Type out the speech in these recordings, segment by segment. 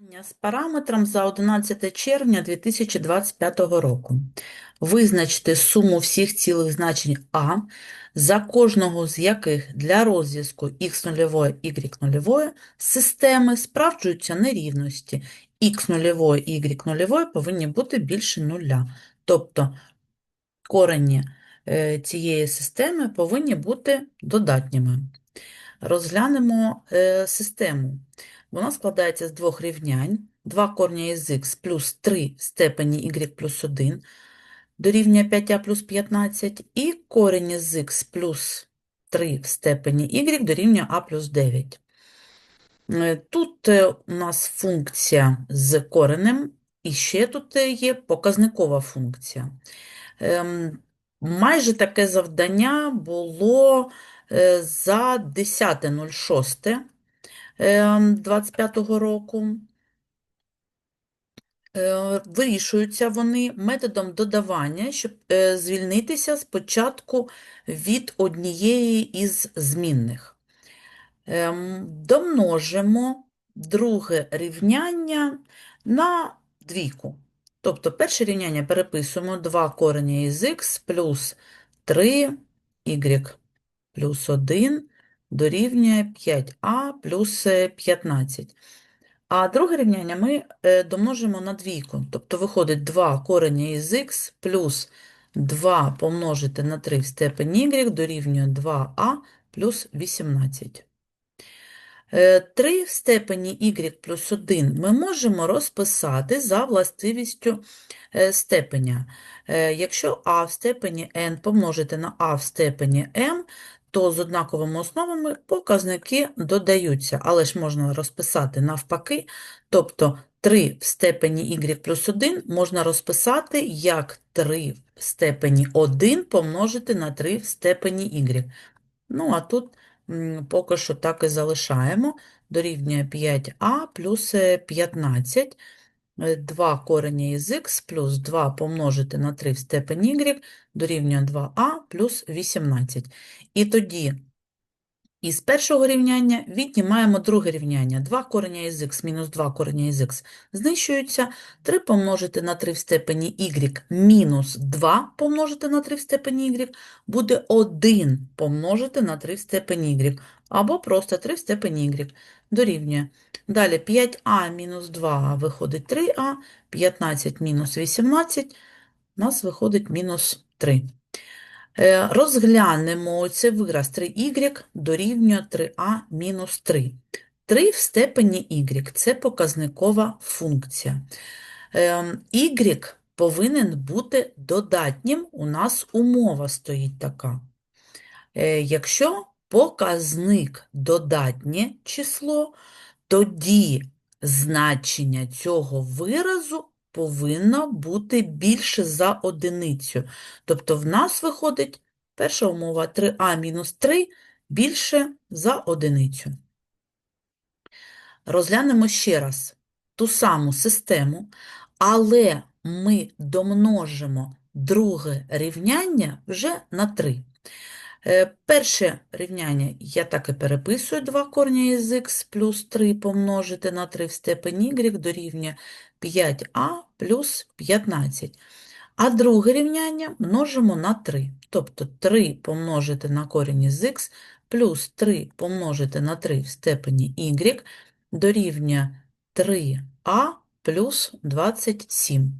З параметром за 11 червня 2025 року. Визначте суму всіх цілих значень А, за кожного з яких для розв'язку x0, y0 системи справджуються нерівності. x0, y0 повинні бути більше нуля. Тобто корені е, цієї системи повинні бути додатніми. Розглянемо е, систему. Вона складається з двох рівнянь. 2 корня із х плюс 3 в степені y плюс 1 дорівнює 5а плюс 15, і корінь із х плюс 3 в степені y дорівнює а плюс 9. Е, Тут е, у нас функція з коренем, і ще тут е, є показникова функція. Ем, Майже таке завдання було за 10.06. 25-го ем, року. Е, Вирішуються вони методом додавання, щоб е, звільнитися спочатку від однієї із змінних. Ем, Домножимо друге рівняння на двійку. Тобто перше рівняння переписуємо 2 корення із х плюс 3 y плюс 1 дорівнює 5а плюс 15. А друге рівняння ми е, домножимо на двійку. Тобто виходить 2 корення із х плюс 2 помножити на 3 в степені y дорівнює 2а плюс 18. 3 в степені y плюс 1 ми можемо розписати за властивістю е, степеня. Е, якщо а в степені n помножити на а в степені m, то з однаковими основами показники додаються, але ж можна розписати навпаки, тобто 3 в степені y плюс 1 можна розписати як 3 в степені 1 помножити на 3 в степені y. Ну, а тут поки що так і залишаємо, дорівнює 5а плюс 15, 2 корені із х плюс 2 помножити на 3 в степені y дорівнює 2а плюс 18. І тоді із першого рівняння віднімаємо друге рівняння. 2 корення із х мінус 2 корення із х знищуються. 3 помножити на 3 в степені y мінус 2 помножити на 3 в степені y буде 1 помножити на 3 в степені y, або просто 3 в степені y дорівнює. Далі 5а мінус 2 виходить 3а, 15 мінус 18 у нас виходить мінус 3. Е, розглянемо цей вираз 3y дорівнює 3а мінус 3. 3 в степені y – це показникова функція. Y повинен бути додатнім, у нас умова стоїть така. Е, якщо показник додатнє число, тоді значення цього виразу повинна бути більше за одиницю. Тобто в нас виходить перша умова 3а мінус 3 більше за одиницю. Розглянемо ще раз ту саму систему, але ми домножимо друге рівняння вже на 3. Е, перше рівняння я так і переписую 2 корня із х плюс 3 помножити на 3 в степені y дорівнює 5а плюс 15. А друге рівняння множимо на 3. Тобто 3 помножити на корінь із х плюс 3 помножити на 3 в степені y дорівнює 3а плюс 27.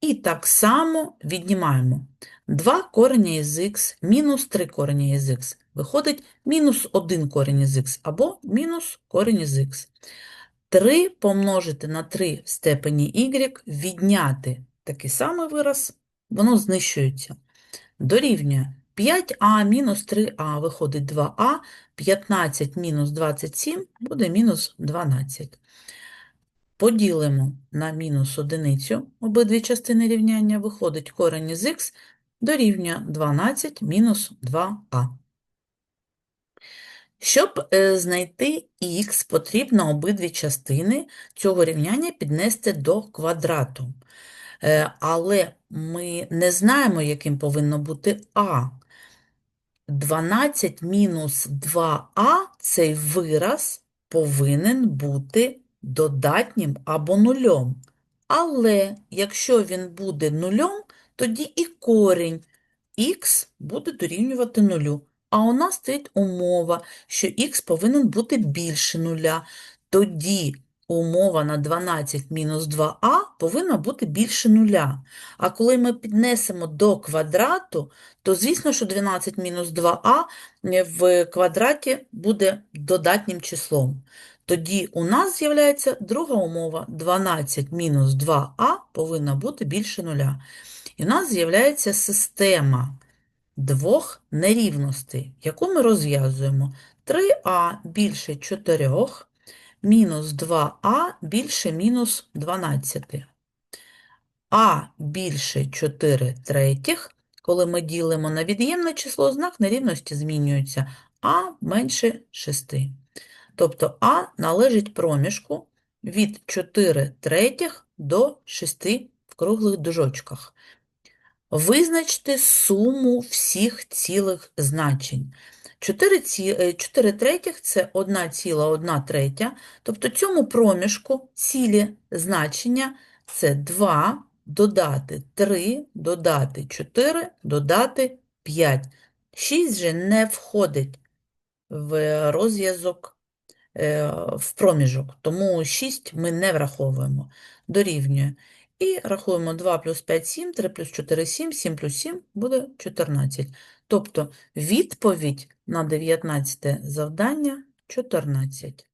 І так само віднімаємо 2 корення із х мінус 3 корення із х. Виходить мінус 1 корінь із х або мінус корінь із х. 3 помножити на 3 в степені y, відняти такий самий вираз, воно знищується. Дорівнює 5а мінус 3а виходить 2а, 15 мінус 27 буде мінус 12. Поділимо на мінус одиницю обидві частини рівняння, виходить корень із х дорівнює 12 мінус 2а. Щоб е, знайти х, потрібно обидві частини цього рівняння піднести до квадрату. Е, але ми не знаємо, яким повинно бути а. 12 мінус 2а цей вираз повинен бути додатнім або нульом. Але якщо він буде нульом, тоді і корінь х буде дорівнювати нулю. А у нас стоїть умова, що х повинен бути більше нуля. Тоді умова на 12 мінус 2а повинна бути більше нуля. А коли ми піднесемо до квадрату, то звісно, що 12 мінус 2а в квадраті буде додатнім числом. Тоді у нас з'являється друга умова. 12 мінус 2а повинна бути більше нуля. І у нас з'являється система двох нерівностей, яку ми розв'язуємо. 3а більше 4, мінус 2а більше мінус 12. а більше 4 третіх, коли ми ділимо на від'ємне число, знак нерівності змінюється, а менше 6. Тобто а належить проміжку від 4 третіх до 6 в круглих дужочках. Визначте суму всіх цілих значень. 4, е, 4 третіх – це 1 ціла 1 третя, тобто цьому проміжку цілі значення – це 2 додати 3, додати 4, додати 5. 6 же не входить в розв'язок, е, в проміжок, тому 6 ми не враховуємо, дорівнює. І рахуємо 2 плюс 5 – 7, 3 плюс 4 – 7, 7 плюс 7 буде 14. Тобто відповідь на 19 завдання – 14.